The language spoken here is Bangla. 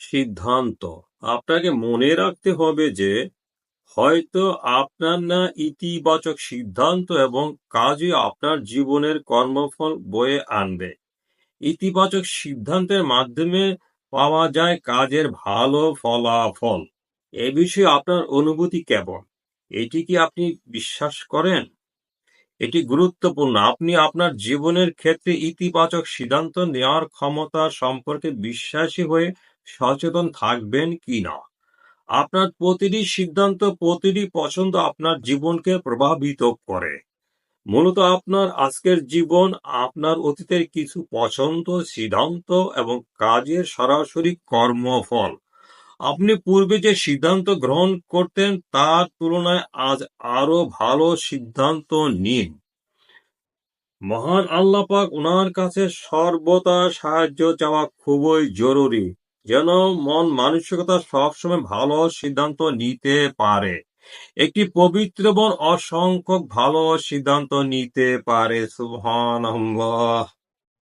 সিদ্ধান্ত। আপনাকে মনে রাখতে হবে যে, হয়তো আপনার না ইতিবাচক সিদ্ধান্ত এবং কাজই আপনার জীবনের কর্মফল বয়ে আনবে। ইতিবাচক সিদ্ধান্তের মাধ্যমে পাওয়া যায় কাজের ভালো ফলাফল। এ বিষয়ে আপনার অনুভূতি কেমন? এটি কি আপনি বিশ্বাস করেন? এটি গুরুত্বপূর্ণ। আপনি আপনার জীবনের ক্ষেত্রে ইতিবাচক সিদ্ধান্ত নেওয়ার ক্ষমতা সম্পর্কে বিশ্বাসী হয়ে সচেতন থাকবেন কিনা? আপনার প্রতিটি সিদ্ধান্ত, প্রতিটি পছন্দ আপনার জীবনকে প্রভাবিত করে। মূলত আপনার আজকের জীবন, আপনার অতীতের কিছু পছন্দ, সিদ্ধান্ত এবং কাজের সরাসরি কর্মফল। আপনি পূর্বে যে সিদ্ধান্ত গ্রহণ করতেন, তার তুলনায় আজ আরও ভালো সিদ্ধান্ত নিন। মহান আল্লাহ পাক ওনার কাছে সর্বদা সাহায্য চাওয়া খুবই জরুরি, যেন মন মানসিকতা সবসময় ভালো সিদ্ধান্ত নিতে পারে। একটি পবিত্র মন অসংখ্য ভালো সিদ্ধান্ত নিতে পারে, সুবহানাল্লাহ।